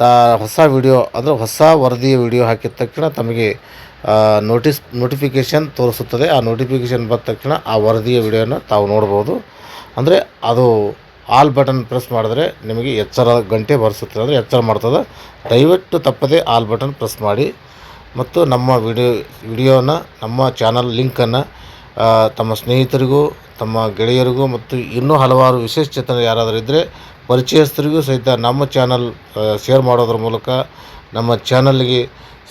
ತಾ ಹೊಸ ವಿಡಿಯೋ ಅಂದರೆ ಹೊಸ ವರದಿಯ ವಿಡಿಯೋ ಹಾಕಿದ ತಕ್ಷಣ ತಮಗೆ ನೋಟಿಸ್ ನೋಟಿಫಿಕೇಷನ್ ತೋರಿಸುತ್ತದೆ. ಆ ನೋಟಿಫಿಕೇಷನ್ ಬಂದ ತಕ್ಷಣ ಆ ವರದಿಯ ವಿಡಿಯೋನ ತಾವು ನೋಡ್ಬೋದು. ಅಂದರೆ ಅದು ಆಲ್ ಬಟನ್ ಪ್ರೆಸ್ ಮಾಡಿದ್ರೆ ನಿಮಗೆ ಎಚ್ಚರ ಗಂಟೆ ಬರೆಸುತ್ತದೆ. ಅಂದರೆ ಎಚ್ಚರ ಮಾಡ್ತದೆ. ದಯವಿಟ್ಟು ತಪ್ಪದೇ ಆಲ್ ಬಟನ್ ಪ್ರೆಸ್ ಮಾಡಿ. ಮತ್ತು ನಮ್ಮ ವಿಡಿಯೋ ವಿಡಿಯೋನ ನಮ್ಮ ಚಾನಲ್ ಲಿಂಕನ್ನು ತಮ್ಮ ಸ್ನೇಹಿತರಿಗೂ, ತಮ್ಮ ಗೆಳೆಯರಿಗೂ ಮತ್ತು ಇನ್ನೂ ಹಲವಾರು ವಿಶೇಷ ಚೇತನ ಯಾರಾದರೂ ಇದ್ದರೆ ಪರಿಚಯಸ್ಥರಿಗೂ ಸಹಿತ ನಮ್ಮ ಚಾನಲ್ ಶೇರ್ ಮಾಡೋದ್ರ ಮೂಲಕ ನಮ್ಮ ಚಾನಲ್ಗೆ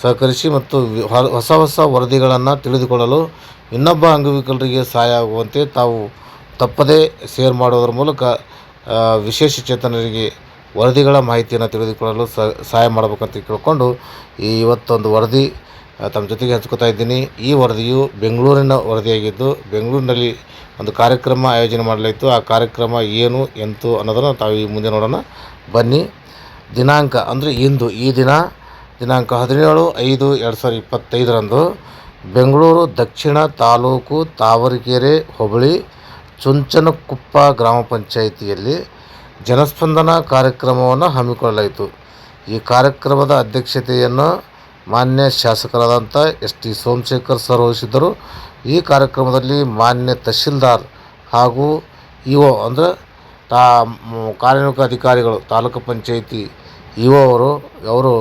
ಸಹಕರಿಸಿ ಮತ್ತು ಹೊಸ ಹೊಸ ವರದಿಗಳನ್ನು ತಿಳಿದುಕೊಳ್ಳಲು ಇನ್ನೊಬ್ಬ ಅಂಗವಿಕಲರಿಗೆ ಸಹಾಯ ಆಗುವಂತೆ ತಾವು ತಪ್ಪದೇ ಶೇರ್ ಮಾಡೋದ್ರ ಮೂಲಕ ವಿಶೇಷ ಚೇತನರಿಗೆ ವರದಿಗಳ ಮಾಹಿತಿಯನ್ನು ತಿಳಿದುಕೊಳ್ಳಲು ಸಹಾಯ ಮಾಡಬೇಕಂತ ಕೇಳಿಕೊಂಡು ಈ ಇವತ್ತೊಂದು ವರದಿ ತಮ್ಮ ಜೊತೆಗೆ ಹಂಚ್ಕೋತಾ ಇದ್ದೀನಿ. ಈ ವರದಿಯು ಬೆಂಗಳೂರಿನ ವರದಿಯಾಗಿದ್ದು, ಬೆಂಗಳೂರಿನಲ್ಲಿ ಒಂದು ಕಾರ್ಯಕ್ರಮ ಆಯೋಜನೆ ಮಾಡಲಾಯಿತು. ಆ ಕಾರ್ಯಕ್ರಮ ಏನು, ಎಂತು ಅನ್ನೋದನ್ನು ತಾವು ಈ ಮುಂದೆ ನೋಡೋಣ. ಬನ್ನಿ. ದಿನಾಂಕ ಅಂದರೆ ಇಂದು, ಈ ದಿನ ದಿನಾಂಕ ಹದಿನೇಳು ಐದು ಎರಡು ಸಾವಿರದ ಇಪ್ಪತ್ತೈದರಂದು ಬೆಂಗಳೂರು ದಕ್ಷಿಣ ತಾಲೂಕು ತಾವರೆಕೆರೆ ಹೋಬಳಿ ಚುಂಚನಕುಪ್ಪ ಗ್ರಾಮ ಪಂಚಾಯಿತಿಯಲ್ಲಿ ಜನಸ್ಪಂದನ ಕಾರ್ಯಕ್ರಮವನ್ನು ಹಮ್ಮಿಕೊಳ್ಳಲಾಯಿತು. ಈ ಕಾರ್ಯಕ್ರಮದ ಅಧ್ಯಕ್ಷತೆಯನ್ನು ಮಾನ್ಯ ಶಾಸಕರಾದಂಥ ಎಸ್ ಟಿ ಸೋಮಶೇಖರ್ ಸರ್ ವಹಿಸಿದ್ದರು. ಈ ಕಾರ್ಯಕ್ರಮದಲ್ಲಿ ಮಾನ್ಯ ತಹಶೀಲ್ದಾರ್ ಹಾಗೂ ಇ ಒ ಅಂದರೆ ತಾ ಕಾರ್ಯನಿರ್ವಾಹಕ ಅಧಿಕಾರಿಗಳು, ತಾಲೂಕು ಪಂಚಾಯಿತಿ ಇ ಒ ಅವರು ಅವರು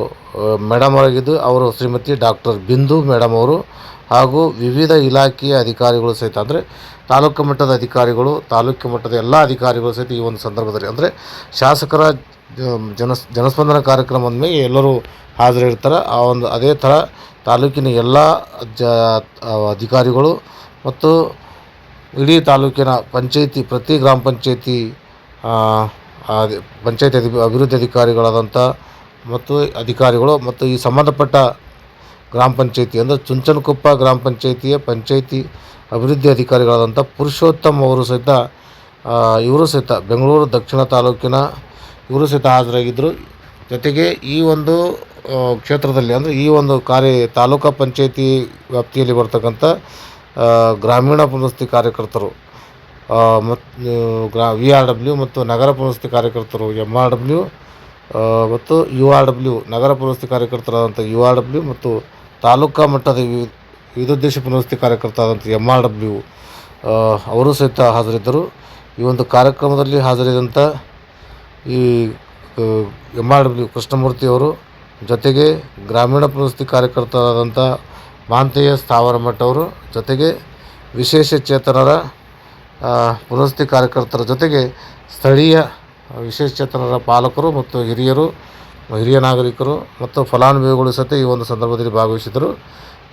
ಮೇಡಮ್ ಆಗಿದ್ದು ಅವರು ಶ್ರೀಮತಿ ಡಾಕ್ಟರ್ ಬಿಂದು ಮೇಡಮ್ ಅವರು ಹಾಗೂ ವಿವಿಧ ಇಲಾಖೆಯ ಅಧಿಕಾರಿಗಳು ಸಹಿತ, ಅಂದರೆ ತಾಲೂಕು ಮಟ್ಟದ ಅಧಿಕಾರಿಗಳು, ತಾಲೂಕು ಮಟ್ಟದ ಎಲ್ಲ ಅಧಿಕಾರಿಗಳು ಸಹಿತ ಈ ಒಂದು ಸಂದರ್ಭದಲ್ಲಿ, ಅಂದರೆ ಶಾಸಕರ ಜನ ಜನಸ್ಪಂದನ ಕಾರ್ಯಕ್ರಮ ಅಂದಮೇಲೆ ಎಲ್ಲರೂ ಹಾಜರಿರ್ತಾರೆ. ಆ ಒಂದು ಅದೇ ಥರ ತಾಲೂಕಿನ ಎಲ್ಲ ಜ ಅಧಿಕಾರಿಗಳು ಮತ್ತು ಇಡೀ ತಾಲೂಕಿನ ಪಂಚಾಯಿತಿ ಪ್ರತಿ ಗ್ರಾಮ ಪಂಚಾಯಿತಿ ಪಂಚಾಯಿತಿ ಅಧಿ, ಅಭಿವೃದ್ಧಿ ಅಧಿಕಾರಿಗಳಾದಂಥ ಮತ್ತು ಅಧಿಕಾರಿಗಳು ಮತ್ತು ಈ ಸಂಬಂಧಪಟ್ಟ ಗ್ರಾಮ ಪಂಚಾಯಿತಿ ಅಂದರೆ ಚುಂಚನಕೊಪ್ಪ ಗ್ರಾಮ ಪಂಚಾಯಿತಿಯ ಪಂಚಾಯಿತಿ ಅಭಿವೃದ್ಧಿ ಅಧಿಕಾರಿಗಳಾದಂಥ ಪುರುಷೋತ್ತಮ್ ಅವರು ಸಹಿತ ಇವರು ಸಹಿತ ಬೆಂಗಳೂರು ದಕ್ಷಿಣ ತಾಲೂಕಿನ ಇವರು ಸಹಿತ ಹಾಜರಾಗಿದ್ದರು ಜೊತೆಗೆ ಈ ಒಂದು ಕ್ಷೇತ್ರದಲ್ಲಿ ಅಂದರೆ ಈ ಒಂದು ಕಾರ್ಯ, ತಾಲೂಕಾ ಪಂಚಾಯಿತಿ ವ್ಯಾಪ್ತಿಯಲ್ಲಿ ಬರ್ತಕ್ಕಂಥ ಗ್ರಾಮೀಣ ಪುನರ್ವಸತಿ ಕಾರ್ಯಕರ್ತರು ಮತ್ತು ಗ್ರಾ ವಿ ಆರ್ ಡಬ್ಲ್ಯೂ ಮತ್ತು ನಗರ ಪುನರ್ವಸತಿ ಕಾರ್ಯಕರ್ತರು ಎಂ ಆರ್ ಡಬ್ಲ್ಯೂ ಮತ್ತು ಯು ಆರ್ ಡಬ್ಲ್ಯೂ ನಗರ ಪುನರ್ವಸತಿ ಕಾರ್ಯಕರ್ತರಾದಂಥ ಯು ಆರ್ ಡಬ್ಲ್ಯೂ ಮತ್ತು ತಾಲೂಕಾ ಮಟ್ಟದ ವಿವಿಧೋದ್ದೇಶ ಪುನರ್ವಸತಿ ಕಾರ್ಯಕರ್ತರಾದಂಥ ಎಂ ಆರ್ ಡಬ್ಲ್ಯೂ ಅವರು ಸಹಿತ ಹಾಜರಿದ್ದರು. ಈ ಒಂದು ಕಾರ್ಯಕ್ರಮದಲ್ಲಿ ಹಾಜರಿದಂಥ ಈ ಎಂ ಆರ್ ಡಬ್ಲ್ಯೂ ಕೃಷ್ಣಮೂರ್ತಿ ಅವರು ಜೊತೆಗೆ ಗ್ರಾಮೀಣ ಪ್ರಶಸ್ತಿ ಕಾರ್ಯಕರ್ತರಾದಂಥ ಮಾಂತೇಯ ಸ್ಥಾವರ ಮಠ ಅವರು ಜೊತೆಗೆ ವಿಶೇಷ ಚೇತನರ ಪ್ರಶಸ್ತಿ ಕಾರ್ಯಕರ್ತರ ಜೊತೆಗೆ ಸ್ಥಳೀಯ ವಿಶೇಷ ಚೇತನರ ಪಾಲಕರು ಮತ್ತು ಹಿರಿಯರು, ಹಿರಿಯ ನಾಗರಿಕರು ಮತ್ತು ಫಲಾನುಭವಿಗಳು ಸಹಿತ ಈ ಒಂದು ಸಂದರ್ಭದಲ್ಲಿ ಭಾಗವಹಿಸಿದರು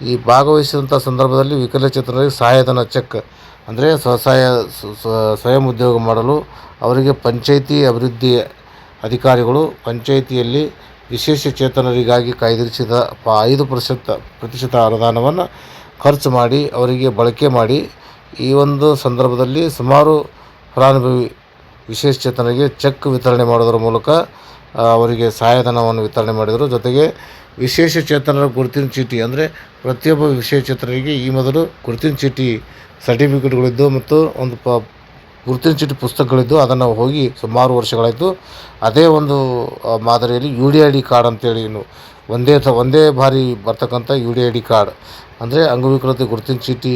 ಈ ಭಾಗವಹಿಸಿದಂಥ ಸಂದರ್ಭದಲ್ಲಿ ವಿಕಲಚೇತನರಿಗೆ ಸಹಾಯಧನ ಚೆಕ್ ಅಂದರೆ ಸ್ವಸಹಾಯ, ಸ್ವ- ಸ್ವ- ಸ್ವಯಂ ಉದ್ಯೋಗ ಮಾಡಲು ಅವರಿಗೆ ಪಂಚಾಯಿತಿ ಅಭಿವೃದ್ಧಿ ಅಧಿಕಾರಿಗಳು ಪಂಚಾಯಿತಿಯಲ್ಲಿ ವಿಶೇಷ ಚೇತನರಿಗಾಗಿ ಕಾಯ್ದಿರಿಸಿದ ಪ, ಐದು ಪ್ರತಿಶತ ಪ್ರತಿಶತ ಅನುದಾನವನ್ನು ಖರ್ಚು ಮಾಡಿ ಅವರಿಗೆ ಬಳಕೆ ಮಾಡಿ ಈ ಒಂದು ಸಂದರ್ಭದಲ್ಲಿ ಸುಮಾರು ಫಲಾನುಭವಿ ವಿಶೇಷ ಚೇತನರಿಗೆ ಚೆಕ್ ವಿತರಣೆ ಮಾಡೋದ್ರ ಮೂಲಕ ಅವರಿಗೆ ಸಹಾಯಧನವನ್ನು ವಿತರಣೆ ಮಾಡಿದರು. ಜೊತೆಗೆ ವಿಶೇಷ ಚೇತನರ ಗುರುತಿನ ಚೀಟಿ ಅಂದರೆ ಪ್ರತಿಯೊಬ್ಬ ವಿಶೇಷ ಚೇತನರಿಗೆ ಈ ಮೊದಲು ಗುರುತಿನ ಚೀಟಿ ಸರ್ಟಿಫಿಕೇಟ್ಗಳಿದ್ದು ಮತ್ತು ಒಂದು ಪ ಗುರುತಿನ ಚೀಟಿ ಪುಸ್ತಕಗಳಿದ್ದು ಅದನ್ನು ಹೋಗಿ ಸುಮಾರು ವರ್ಷಗಳಾಯಿತು. ಅದೇ ಒಂದು ಮಾದರಿಯಲ್ಲಿ U D I D card ಅಂತೇಳಿ ಏನು ಒಂದೇ ಅಥವಾ ಒಂದೇ ಬಾರಿ ಬರ್ತಕ್ಕಂಥ U D I D card. ಅಂದರೆ ಅಂಗವಿಕಲತೆ ಗುರುತಿನ ಚೀಟಿ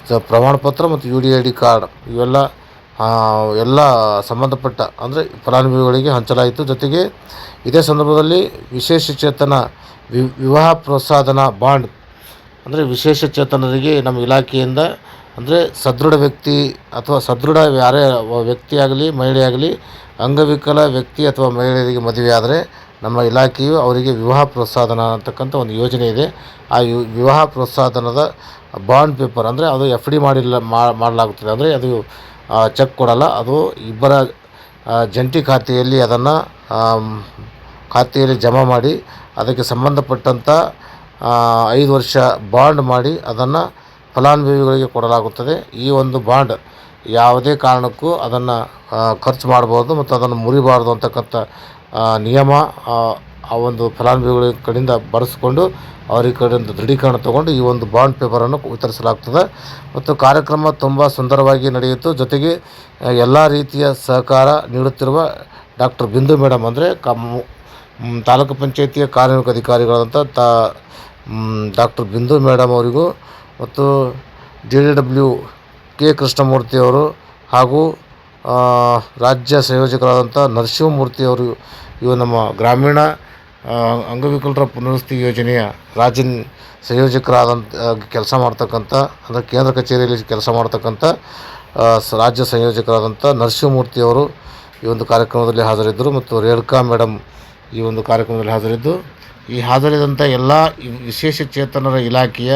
ಪ್ರಮಾಣಪತ್ರ ಪ್ರಮಾಣ ಪತ್ರ ಮತ್ತು U D I D card ಇವೆಲ್ಲ ಎಲ್ಲ ಸಂಬಂಧಪಟ್ಟ ಅಂದರೆ ಫಲಾನುಭವಿಗಳಿಗೆ ಹಂಚಲಾಯಿತು. ಜೊತೆಗೆ ಇದೇ ಸಂದರ್ಭದಲ್ಲಿ ವಿಶೇಷ ಚೇತನ, ವಿವಾಹ ಪ್ರೋತ್ಸಾಹನ ಬಾಂಡ್, ಅಂದರೆ ವಿಶೇಷ ಚೇತನರಿಗೆ ನಮ್ಮ ಇಲಾಖೆಯಿಂದ ಅಂದರೆ ಸದೃಢ ವ್ಯಕ್ತಿ ಅಥವಾ ಸದೃಢ ಯಾರೇ ವ್ಯಕ್ತಿಯಾಗಲಿ ಮಹಿಳೆಯಾಗಲಿ ಅಂಗವಿಕಲ ವ್ಯಕ್ತಿ ಅಥವಾ ಮಹಿಳೆಯರಿಗೆ ಮದುವೆಯಾದರೆ ನಮ್ಮ ಇಲಾಖೆಯು ಅವರಿಗೆ ವಿವಾಹ ಪ್ರೋತ್ಸಾಹನ ಅಂತಕ್ಕಂಥ ಒಂದು ಯೋಜನೆ ಇದೆ. ಆ ವಿವಾಹ ಪ್ರೋತ್ಸಾಹನದ ಬಾಂಡ್ ಪೇಪರ್ ಅಂದರೆ ಅದು ಎಫ್ ಡಿ ಮಾಡಿಲ್ಲ ಮಾಡಲಾಗುತ್ತದೆ. ಅಂದರೆ ಅದು ಚೆಕ್ ಕೊಡಲ್ಲ. ಅದು ಇಬ್ಬರ ಜಂಟಿ ಖಾತೆಯಲ್ಲಿ ಅದನ್ನು ಖಾತೆಯಲ್ಲಿ ಜಮಾ ಮಾಡಿ, ಅದಕ್ಕೆ ಸಂಬಂಧಪಟ್ಟಂಥ ಐದು ವರ್ಷ ಬಾಂಡ್ ಮಾಡಿ ಅದನ್ನು ಫಲಾನುಭವಿಗಳಿಗೆ ಕೊಡಲಾಗುತ್ತದೆ. ಈ ಒಂದು ಬಾಂಡ್ ಯಾವುದೇ ಕಾರಣಕ್ಕೂ ಅದನ್ನು ಖರ್ಚು ಮಾಡಬಾರ್ದು ಮತ್ತು ಅದನ್ನು ಮುರಿಬಾರ್ದು ಅಂತಕ್ಕಂಥ ನಿಯಮ ಆ, ಒಂದು ಫಲಾನುಭವಿಗಳ ಕಡೆಯಿಂದ ಬರೆಸ್ಕೊಂಡು ಅವರ ಕಡೆಯಿಂದ ದೃಢೀಕರಣ ತಗೊಂಡು ಈ ಒಂದು ಬಾಂಡ್ ಪೇಪರನ್ನು ವಿತರಿಸಲಾಗ್ತದೆ. ಮತ್ತು ಕಾರ್ಯಕ್ರಮ ತುಂಬ ಸುಂದರವಾಗಿ ನಡೆಯಿತು. ಜೊತೆಗೆ ಎಲ್ಲ ರೀತಿಯ ಸಹಕಾರ ನೀಡುತ್ತಿರುವ ಡಾಕ್ಟರ್ ಬಿಂದು ಮೇಡಮ್ ಅಂದರೆ ಕಮ್ ಮ್, ತಾಲೂಕು ಪಂಚಾಯತಿಯ ಕಾರ್ಯನಿರ್ವಾಹಕ ಅಧಿಕಾರಿಗಳಾದಂಥ ತಾ ಡಾಕ್ಟರ್ ಬಿಂದು ಮೇಡಮ್ ಅವರಿಗೂ ಮತ್ತು ಡಿ ಡಿ ಡಬ್ಲ್ಯೂ ಕೆ ಕೃಷ್ಣಮೂರ್ತಿಯವರು ಹಾಗೂ ರಾಜ್ಯ ಸಂಯೋಜಕರಾದಂಥ ನರಸಿಂಹಮೂರ್ತಿಯವರು ಇವು ನಮ್ಮ ಗ್ರಾಮೀಣ ಅಂಗವಿಕಲರ ಪುನರ್ವಸತಿ ಯೋಜನೆಯ ರಾಜ್ಯ ಸಂಯೋಜಕರಾದಂಥ ಕೆಲಸ ಮಾಡ್ತಕ್ಕಂಥ, ಅಂದರೆ ಕೇಂದ್ರ ಕಚೇರಿಯಲ್ಲಿ ಕೆಲಸ ಮಾಡ್ತಕ್ಕಂಥ ರಾಜ್ಯ ಸಂಯೋಜಕರಾದಂಥ ನರಸಿಂಹಮೂರ್ತಿಯವರು ಈ ಒಂದು ಕಾರ್ಯಕ್ರಮದಲ್ಲಿ ಹಾಜರಿದ್ದರು ಮತ್ತು ರೇಣುಕಾ ಮೇಡಮ್ ಈ ಒಂದು ಕಾರ್ಯಕ್ರಮದಲ್ಲಿ ಹಾಜರಿದ್ದು. ಈ ಹಾಜರಿದಂಥ ಎಲ್ಲ ವಿಶೇಷ ಚೇತನರ ಇಲಾಖೆಯ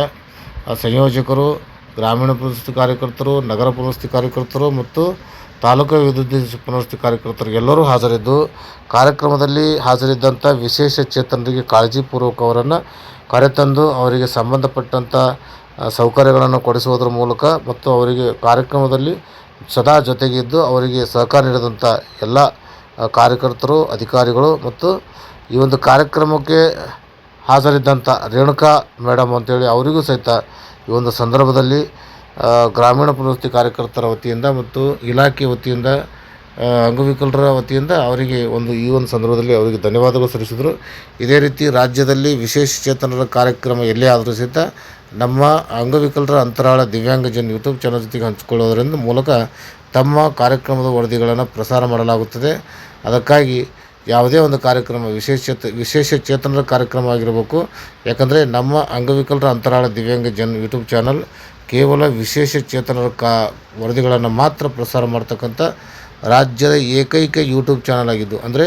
ಸಂಯೋಜಕರು, ಗ್ರಾಮೀಣ ಪುನರ್ವಸತಿ ಕಾರ್ಯಕರ್ತರು, ನಗರ ಪುನರ್ವಸತಿ ಕಾರ್ಯಕರ್ತರು ಮತ್ತು ತಾಲೂಕು ವಿದ್ಯುತ್ ಪುನರ್ವಸತಿ ಕಾರ್ಯಕರ್ತರು ಎಲ್ಲರೂ ಹಾಜರಿದ್ದು, ಕಾರ್ಯಕ್ರಮದಲ್ಲಿ ಹಾಜರಿದ್ದಂಥ ವಿಶೇಷ ಚೇತನರಿಗೆ ಕಾಳಜಿಪೂರ್ವಕ ಅವರನ್ನು ಕರೆತಂದು ಅವರಿಗೆ ಸಂಬಂಧಪಟ್ಟಂಥ ಸೌಕರ್ಯಗಳನ್ನು ಕೊಡಿಸುವುದರ ಮೂಲಕ ಮತ್ತು ಅವರಿಗೆ ಕಾರ್ಯಕ್ರಮದಲ್ಲಿ ಸದಾ ಜೊತೆಗಿದ್ದು ಅವರಿಗೆ ಸಹಕಾರ ನೀಡಿದಂಥ ಎಲ್ಲ ಕಾರ್ಯಕರ್ತರು, ಅಧಿಕಾರಿಗಳು ಮತ್ತು ಈ ಒಂದು ಕಾರ್ಯಕ್ರಮಕ್ಕೆ ಹಾಜರಿದ್ದಂಥ ರೇಣುಕಾ ಮೇಡಮ್ ಅಂತೇಳಿ ಅವರಿಗೂ ಸಹಿತ ಈ ಒಂದು ಸಂದರ್ಭದಲ್ಲಿ ಗ್ರಾಮೀಣ ಪುನರ್ವಸತಿ ಕಾರ್ಯಕರ್ತರ ವತಿಯಿಂದ ಮತ್ತು ಇಲಾಖೆ ವತಿಯಿಂದ ಅಂಗವಿಕಲರ ವತಿಯಿಂದ ಅವರಿಗೆ ಒಂದು ಈ ಒಂದು ಸಂದರ್ಭದಲ್ಲಿ ಅವರಿಗೆ ಧನ್ಯವಾದಗಳು ಸಲ್ಲಿಸಿದರು. ಇದೇ ರೀತಿ ರಾಜ್ಯದಲ್ಲಿ ವಿಶೇಷ ಚೇತನರ ಕಾರ್ಯಕ್ರಮ ಎಲ್ಲೇ ಆದರೂ ಸಹಿತ ನಮ್ಮ ಅಂಗವಿಕಲರ ಅಂತರಾಳ ದಿವ್ಯಾಂಗ ಜನ ಯೂಟ್ಯೂಬ್ ಚಾನಲ್ ಜೊತೆಗೆ ಹಂಚಿಕೊಳ್ಳೋದರಿಂದ ಮೂಲಕ ತಮ್ಮ ಕಾರ್ಯಕ್ರಮದ ವರದಿಗಳನ್ನು ಪ್ರಸಾರ ಮಾಡಲಾಗುತ್ತದೆ. ಅದಕ್ಕಾಗಿ ಯಾವುದೇ ಒಂದು ಕಾರ್ಯಕ್ರಮ, ವಿಶೇಷ ವಿಶೇಷ ಚೇತನರ ಕಾರ್ಯಕ್ರಮ ಆಗಿರಬೇಕು. ಯಾಕಂದರೆ ನಮ್ಮ ಅಂಗವಿಕಲರ ಅಂತರಾಳ ದಿವ್ಯಾಂಗ ಜನ್ ಯೂಟ್ಯೂಬ್ ಚಾನಲ್ ಕೇವಲ ವಿಶೇಷ ಚೇತನರ ಕಾ, ವರದಿಗಳನ್ನು ಮಾತ್ರ ಪ್ರಸಾರ ಮಾಡ್ತಕ್ಕಂಥ ರಾಜ್ಯದ ಏಕೈಕ ಯೂಟ್ಯೂಬ್ ಚಾನಲ್ ಆಗಿದ್ದು. ಅಂದರೆ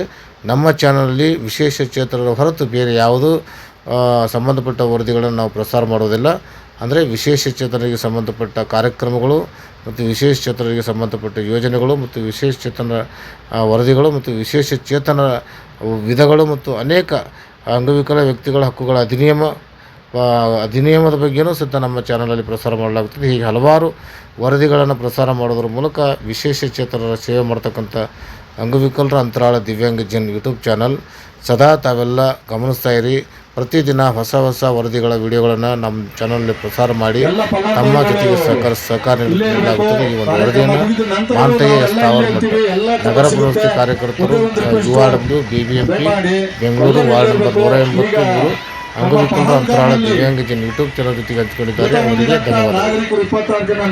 ನಮ್ಮ ಚಾನಲಲ್ಲಿ ವಿಶೇಷ ಚೇತನರ ಹೊರತು ಬೇರೆ ಯಾವುದೂ ಸಂಬಂಧಪಟ್ಟ ವರದಿಗಳನ್ನು ನಾವು ಪ್ರಸಾರ ಮಾಡೋದಿಲ್ಲ. ಅಂದರೆ ವಿಶೇಷ ಚೇತನರಿಗೆ ಸಂಬಂಧಪಟ್ಟ ಕಾರ್ಯಕ್ರಮಗಳು ಮತ್ತು ವಿಶೇಷ ಚೇತನರಿಗೆ ಸಂಬಂಧಪಟ್ಟ ಯೋಜನೆಗಳು ಮತ್ತು ವಿಶೇಷ ಚೇತನ ವರದಿಗಳು ಮತ್ತು ವಿಶೇಷ ಚೇತನ ವಿಧಗಳು ಮತ್ತು ಅನೇಕ ಅಂಗವಿಕಲ ವ್ಯಕ್ತಿಗಳ ಹಕ್ಕುಗಳ ಅಧಿನಿಯಮ ಅಧಿನಿಯಮದ ಬಗ್ಗೆಯೂ ಸಹಿತ ನಮ್ಮ ಚಾನಲಲ್ಲಿ ಪ್ರಸಾರ ಮಾಡಲಾಗುತ್ತದೆ. ಹೀಗೆ ಹಲವಾರು ವರದಿಗಳನ್ನು ಪ್ರಸಾರ ಮಾಡೋದ್ರ ಮೂಲಕ ವಿಶೇಷ ಚೇತನರ ಸೇವೆ ಮಾಡ್ತಕ್ಕಂಥ ಅಂಗವಿಕಲರ ಅಂತರಾಳ ದಿವ್ಯಾಂಗ ಜನ್ ಯೂಟ್ಯೂಬ್ ಚಾನಲ್ ಸದಾ ತಾವೆಲ್ಲ ಗಮನಿಸ್ತಾ ಇರಿ. ಪ್ರತಿದಿನ ಹೊಸ ಹೊಸ ವರದಿಗಳ ವಿಡಿಯೋಗಳನ್ನು ನಮ್ಮ ಚಾನಲ್ನಲ್ಲಿ ಪ್ರಸಾರ ಮಾಡಿ ತಮ್ಮ ಜೊತೆಗೆ ಸಹಕಾರ ಸಹಕಾರ ನೀಡಲಾಗುತ್ತದೆ ಈ ಒಂದು ವರದಿಯನ್ನು ಮಾಂತಯ್ಯ ಸ್ಥಾವರ ಮತ್ತು ನಗರ ಪುನರ್ವಸತಿ ಕಾರ್ಯಕರ್ತರು U R W B B M P Bengaluru ward number ನೂರ ಎಂಬತ್ತು ಇವರು ಅಂಗವಿಕಲರ ಅಂತರಾಳ ದಿವ್ಯಾಂಗ ಜನ ಯೂಟ್ಯೂಬ್ ಚಾನಲ್ ಜೊತೆಗೆ ಹಂಚಿಕೊಂಡಿದ್ದಾರೆ. ಅವರಿಗೆ ಧನ್ಯವಾದ